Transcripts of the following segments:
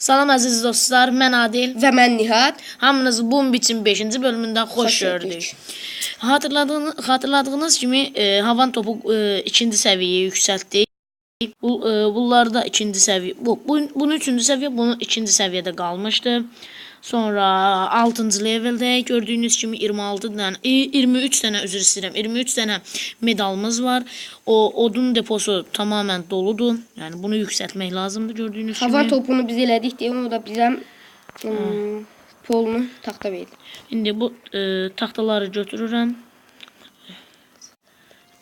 Salam əziz dostlar, mən Adil. Və mən Nihat. Hamınızı Boom Beach'in 5-ci bölümündən xoş, Xoş gördük. Hatırladığınız, hatırladığınız kimi e, havan topu e, ikinci səviyyəyə yüksəltdik. Bu, e, bunlarda ikinci səviyyə, bu, bu, bunun üçüncü səviyyə, bunun ikinci səviyyədə qalmışdı. Sonra 6-cı levelde gördüyünüz kimi 26 dənə, e, 23 dənə üzr istəyirəm. 23 dənə medalımız var. O odun deposu tamamilə doludur. Yəni bunu yüksəltmək lazımdır gördüyünüz kimi. Hava topunu biz elədik deyə o da bizə ım, polunu taxta verdi. İndi bu e, taxtaları götürürəm.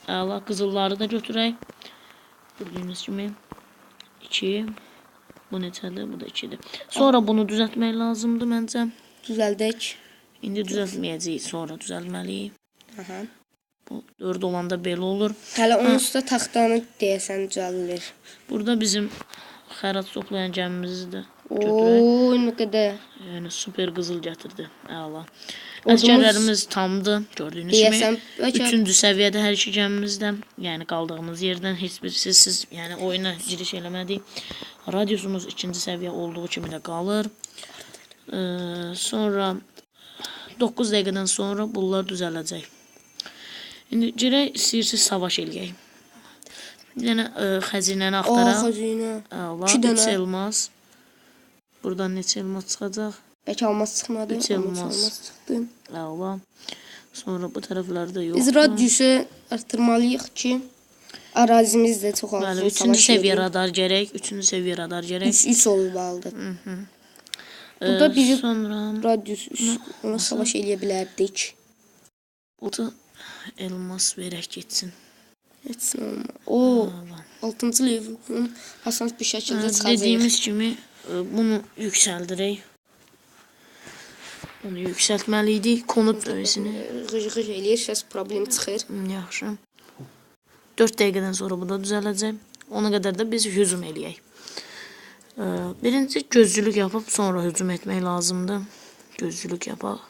Əla qızılları da götürək. Gördüyünüz kimi 2 bu neçədir? Bu da 2-dir. Sonra bunu düzəltmək lazımdır məncə. Düzəldək. İndi düzəltməyəcəyik, sonra düzəltməliyik. Aha. Bu 4 olanda belə olur. Hələ onun üstə taxtanı deyəsən düzəldir. Burada bizim xərac toplayan gəmimizi də götürək. Oo, nə qədər. Yəni super qızıl gətirdi. Əla. Ordumuz- Əsgərlərimiz tamdı. Gördüyünüz kimi 3-cü səviyyədə hər iki gəmimizdə, yəni qaldığımız yerdən heç bir sizsiz, yəni oyuna giriş eləmədik. Radiusumuz 2-ci səviyyə olduğu kimi də qalır. Ee, sonra 9 dəqiqədən sonra bunlar düzələcək. İndi girək istəyirsiz savaş eləyək. Bir dənə ə, xəzinəni O, axtaraq. xəzinə. Allah, iki dənə. 3 elmas. Buradan neçə elmas çıxacaq? Bəlkə almaz çıxmadı. Üç amma elmas. almaz çıxdı. Allah. Sonra bu tərəflərdə yox. Biz radiusu artırmalıyıq ki, ərazimiz də çox Bəli, olsun. 3-cü səviyyə radar gərək, 3-cü səviyyə radar gərək. 3 3 olmalıdır. Ee, burada biri- sonra Radius üst, ona savaş eləyə bilərdik. bu da elmas verək getsin. Heç nə olmaz. O, Allah. 6-cı levelin asan bir şəkildə Ee, çıxacaq. Dediyimiz kimi e, bunu yüksəldirək. Bunu yüksəltməli idik. Konut döyüşünü. Qıcıq eləyir, səs problem çıxır. Yaxşı. 4 dəqiqədən sonra bu da düzələcək. Ona qədər də biz hücum eləyək. Birinci gözcülük yapıb sonra hücum etmək lazımdır. Gözcülük yapaq.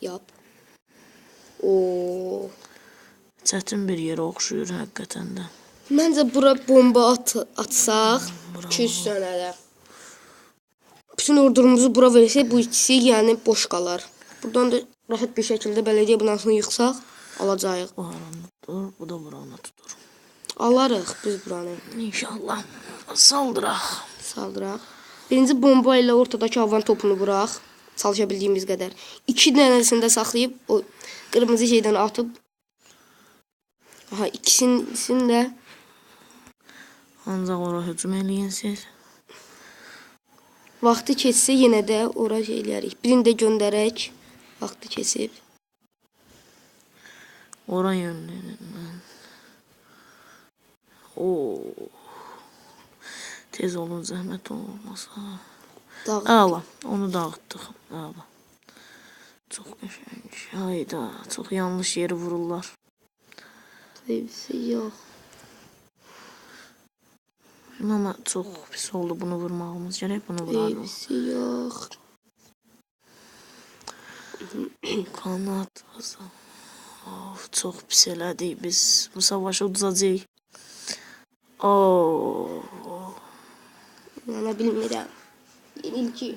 Yap. O. Çətin bir yerə oxşuyur həqiqətən də. Məncə bura bomba at atsaq, bura 200 dənə də. Bütün ordumuzu bura versək, bu ikisi yəni boş qalar. Buradan da rahat bir şəkildə bələdiyyə binasını yıxsaq, alacağıq. Bu haranı tutur, bu da buranı tutur. Alarıq biz buranı. İnşallah saldıraq. Saldıraq. Birinci bomba ilə ortadakı havan topunu vuraq. Çalışa bildiyimiz qədər. 2 dənəsini də saxlayıb o qırmızı şeydən atıb Aha, ikisini də Ancaq ora hücum eləyin siz. Vaxtı keçsə yenə də ora şey eləyərik. Birini də göndərək. Vaxtı keçib. Ora yönlənin. Oo. Tez olun zəhmət olmasa. Dağ. Əla, onu dağıtdıq. Əla. Çox qəşəng. Hayda, çox yanlış yeri vururlar. Sevsi yox. Amma çox pis oldu bunu vurmağımız gərək bunu vurarıq. Sevsi yox. Qanat. Of, çox pis elədik biz. Bu savaşı uduzacağıq. Oo. Yəni bilmirəm. Yenilgi.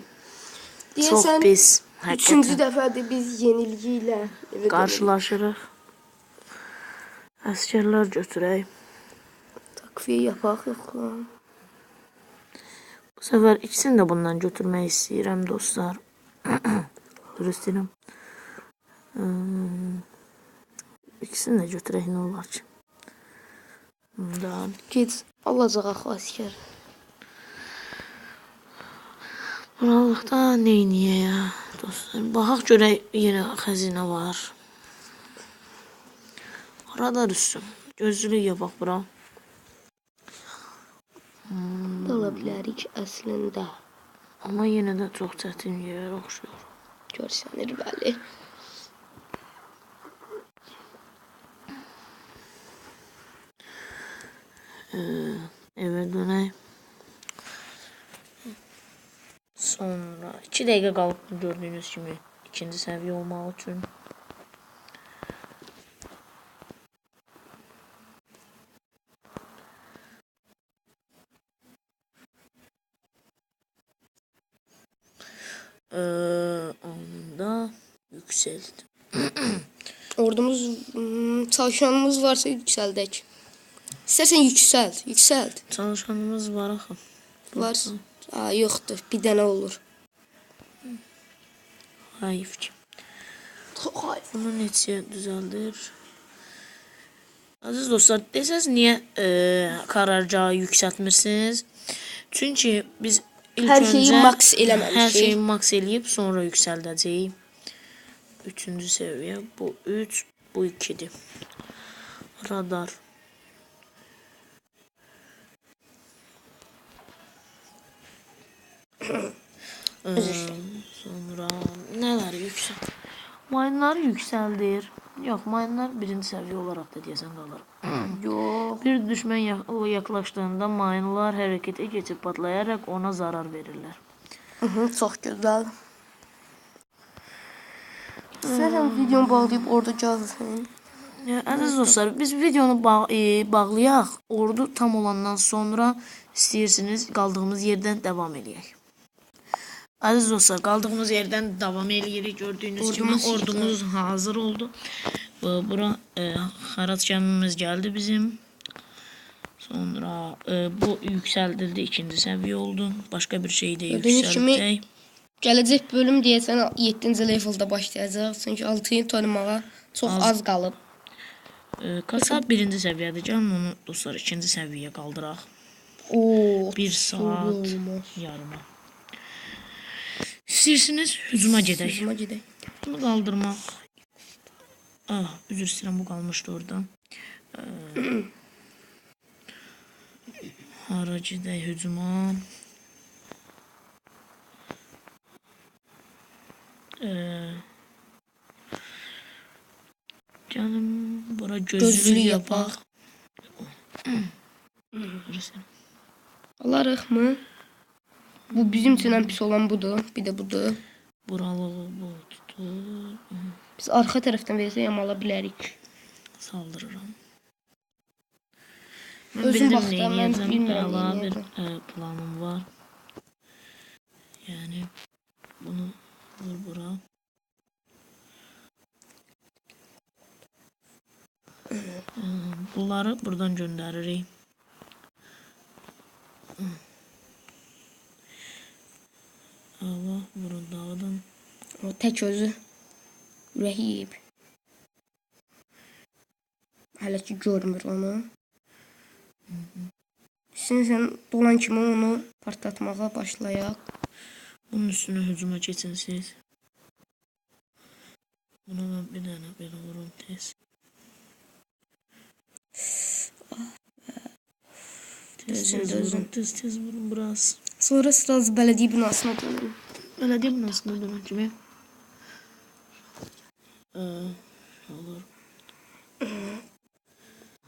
Çox Deyəsən pis. üçüncü Həqiqətən. dəfədir biz yenilgi ilə evə dönürük. Qarşılaşırıq. Əskərlər götürək. Takviyə yapaq yoxsa? Bu səfər ikisini də bundan götürmək istəyirəm dostlar. Üzr istəyirəm. Hmm. İkisini də götürək nə olar ki? Bundan. Get alacaq axı askər. Buralıqda neyniyə ya? Dostlar, baxaq görək yenə xəzinə var. Radar üstü. Gözlülük yapaq bura. Bilərik əslində. Amma yenə də çox çətin yer oxşuyur. Görsənir bəli. Evə dönək. Sonra 2 dəqiqə qalıb gördüyünüz kimi ikinci səviyyə olmaq üçün. Çalışanımız varsa yüksəldək. İstərsən yüksəlt, yüksəlt. Çalışanımız var axı. Var. Aa, yoxdur. Bir dənə olur. Hayf ki. Bunu neçə düzəldir? Aziz dostlar, desəz niyə e, qararcağı yüksəltmirsiniz? Çünki biz ilk Hər şeyi öncə max eləməmişik. Hər şeyi max eləyib sonra yüksəldəcəyik. Üçüncü səviyyə bu 3, bu 2-dir. Radar. Ee, sonra nələr yüksəl? Mayınları yüksəldir. Yox, mayınlar birinci səviyyə olaraq da deyəsən qalır. Yox. Bir düşmən yaxınlaşdığında mayınlar hərəkətə keçib patlayaraq ona zarar verirlər. Mhm, çox gözəl. İstərsən videonu bağlayıb orada. Ya, əziz dostlar, biz videonu bağ e, bağlayaq. Ordu tam olandan sonra istəyirsiniz qaldığımız yerdən davam eləyək. Əziz dostlar, qaldığımız yerdən davam eləyirik. Gördüyünüz Ordumuz kimi ordumuz hazır oldu. Bu bura e, xarac gəmimiz gəldi bizim. Sonra e, bu yüksəldildi, ikinci səviyyə oldu. Başqa bir şey də yüksəltdik. Gələcək bölüm deyəsən 7-ci leveldə başlayacaq. Çünki 6-yı tanımağa çox Az- az qalıb. E, kasab birinci səviyyədir. Gəlin onu dostlar ikinci səviyyəyə qaldıraq. Oo, Bir saat olmaz. yarıma. İstəyirsiniz hücuma gedək. Hücuma gedək. Bunu qaldırmaq. Ah, üzr istəyirəm bu qalmışdı orada. Ee, hara gedək hücuma? Ee, Gəlin bura gözlük Gözlük yapaq. yapaq. Üzr istəyirəm. Alarıq mı? Bu bizim üçün ən pis olan budur. Bir də budur. Buralı bu tutur. Biz arxa tərəfdən versə yamala bilərik. Saldırıram. Mən Özün bildim bax da, mən neyniyəcəm. bilmirəm Əla bir neyniyəcəm. ə, planım var. Yəni bunu bura. Ə, Bunları buradan göndəririk. Allah vurun dağıdın. O tək özü yeyib. Hələ ki görmür onu. Sən dolan kimi onu partlatmağa başlayaq. Bunun üstünə hücuma keçin siz. Buna mən bir dənə belə vurum tez. Tez tez dözün. vurun, tez tez vurun biraz. Sonra sırası bələdiyyə binasına dönün. Belediye binasına dönün kimi. Ee, olur.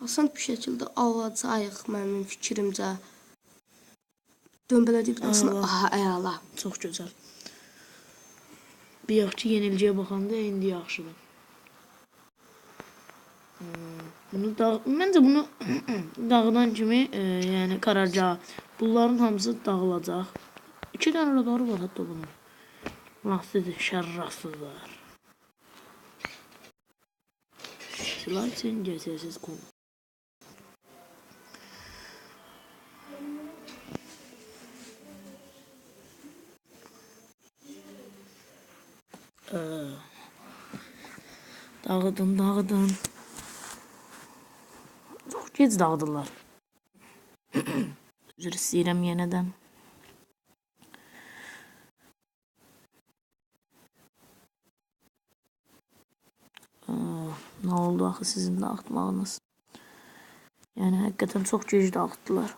Asan bir şəkildə alacağıq mənim fikrimcə. Dön bələdiyyə binasına. Allah. Aha, əla. Çox gözəl. Bir yaxşı yenilgiyə baxanda indi yaxşıdır. Hmm, Bunu dağ məncə bunu dağıdan kimi, e, yəni qaraca bunların hamısı dağılacaq. İki dənə radarı var hətta bunun. Allah sizi şərrasızlar. Silah için geçersiz konu. Dağıdın, dağıdın. Çok gec dağıdırlar. Üzr istəyirəm yenədən. Aa, nə oldu axı sizin dağıtmağınız? Yəni həqiqətən çox gec dağıtdılar.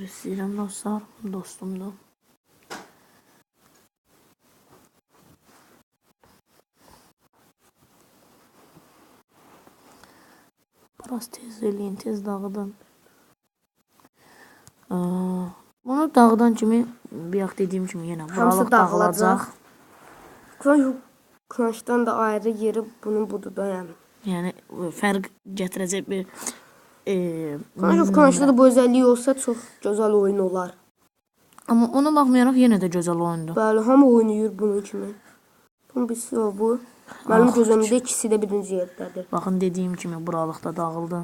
Üzr istəyirəm dostlar, dostumdur. Biraz tez eləyin, tez dağıdın. Bunu dağıdan kimi, bayaq dediyim kimi yenə buralıq dağılacaq. Crunchdan da ayrı yeri bunun budur da yəni. Yəni fərq gətirəcək bir e, Kanka Crunch'da da bu özelliği olsa çox gözəl oyun olar. amma ona baxmayaraq yenə də gözəl oyundur. Bəli, hamı oynayır bunun kimi. Bunun birisi o bu. Mənim gözümdə ikisi də birinci yerdədir. Baxın dediyim kimi buralıqda dağıldı.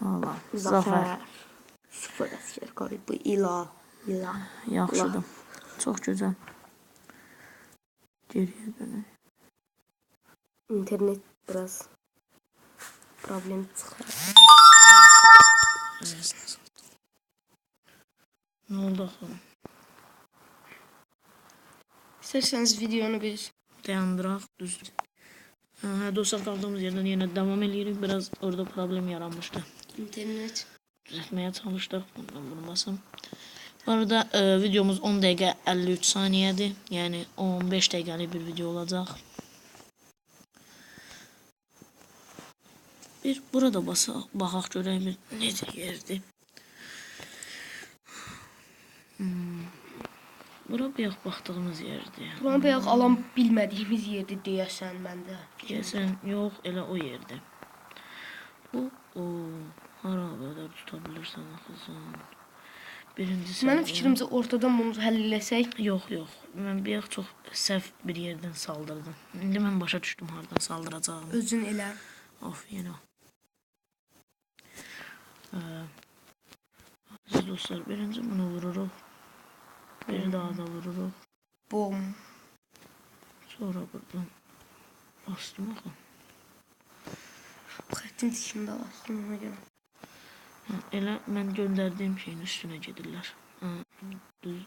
Allah, zəfər. Sıfır əsgər qalibi ila. İla. Yaxşıdır. Çox gözəl. Geriyə dönək. İnternet biraz problem çıxar. Nə oldu axı? İstərsəniz videonu biz Dayandıraq, düzdür. Hə, hə, dostlar qaldığımız yerdən yenə davam edirik. Biraz orada problem yaranmışdı. internet Düzəltməyə çalışdıq. Bundan vurmasın. Bu arada e, videomuz 10 dəqiqə 53 saniyədir. Yəni 15 dəqiqəlik bir video olacaq. Bir burada basaq, baxaq görək bir necə yerdir. Hmm. Bura bayaq baxdığımız yerdir. Buranı bayaq alan bilmədiyimiz yerdə deyəsən məndə. Deyəsən, yox, elə o yerdə. Bu, o, hara qədər tuta bilirsən axı Birincisi. Mənim fikrimcə ortadan bunu həll eləsək, Yox, yox. Mən bayaq çox səhv bir yerdən saldırdım. İndi mən başa düşdüm hardan saldıracağımı. özün elə. Of, yenə. Ee, Siz dostlar, birinci bunu vururuq. Bir daha da vururuq. Bom. Sonra buradan bastım axı. Xəttin dişində bastım ona görə. Hə, elə mən göndərdiyim şeyin üstünə gedirlər. Hə, düz.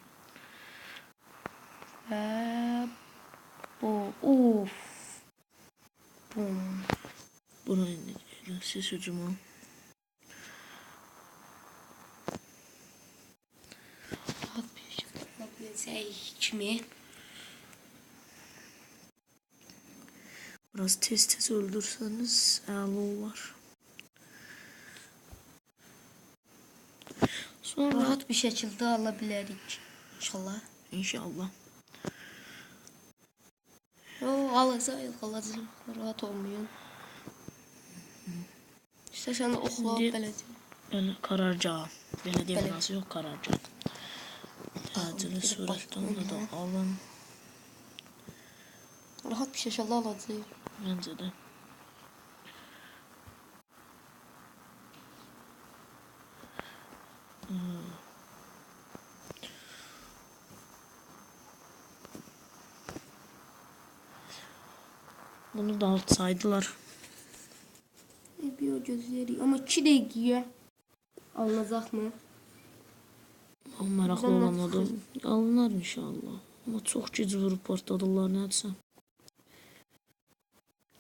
Və bu of. Bom. Buna indi. Siz hücuma. Şəkildə bilsək kimi. Biraz tez tez öldürseniz əla olar. Sonra Rahat bir şəkildə ala bilərik. İnşallah. inşallah. O alacağıq, alacağıq. Rahat olmayın. İstəsən oxla İndi- belə. Elə qararca. Belediye Bəli. binası yok qararca. Təcili bir surətdən başqa da alın. Rahat bir şəkildə alacağıq. Məncə də. Hmm. Bunu dağıtsaydılar. E, bir o gözləyirik. Amma 2 dəqiqəyə alınacaqmı? O maraqlı odur. Alınar inşallah. Amma çox gec vurub partladılar nədirsə.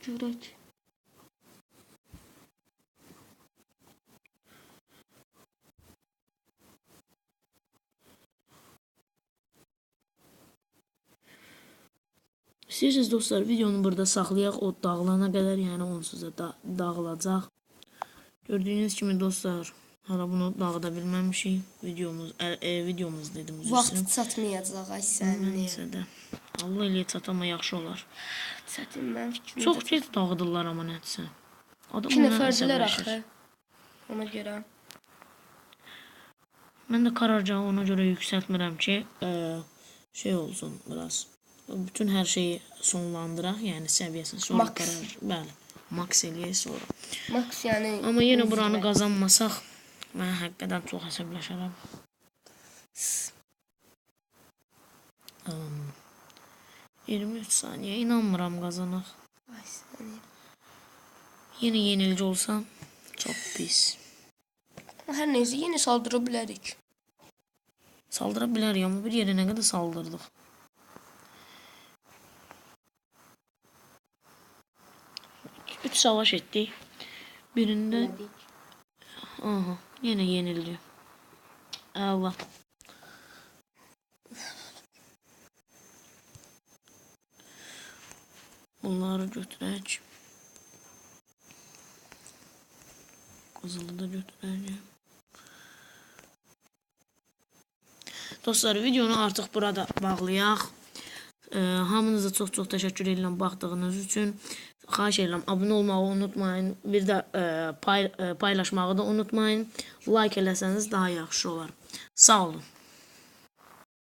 Görək. İstəyirsiniz dostlar, videonu burada saxlayaq, o dağılana qədər, yəni onsuz da dağılacaq. Gördüyünüz kimi dostlar, hala bunu dağıda bilməmişik. Videomuz, e, e, videomuz dedim üzr Vaxt çatmayacaq ay səni. Nəysə də. Allah eləyə çatama yaxşı olar. Çətin mən fikrimdə. Çox gec dağıdırlar amma nədirsə. Adam 2 ondan nəfərdilər axı. Ona görə. Mən də qararcağı ona görə yüksəltmirəm ki, e, şey olsun biraz. Bütün hər şeyi sonlandıraq, yəni səviyyəsini sonra Max. qərar, bəli, max eləyək sonra. Max yəni Amma yenə buranı qazanmasaq, mən həqiqətən çox əsəbləşərəm. Um, 23 saniyə inanmıram qazanaq. Yenə yenilci olsam çox pis. Hər nəysə yenə saldıra bilərik. Saldıra bilərik amma bir yerə nə qədər saldırdıq. Üç savaş etdik. Birində aha, yenə yenildi. Allah. Bunları götürək. Qızılı da götürəcəm. Dostlar, videonu artıq burada bağlayaq. E, hamınıza çox-çox təşəkkür edirəm baxdığınız üçün. Xahiş edirəm abunə olmağı unutmayın. Bir də e, pay, e, paylaşmağı da unutmayın. Like eləsəniz daha yaxşı olar. Sağ olun.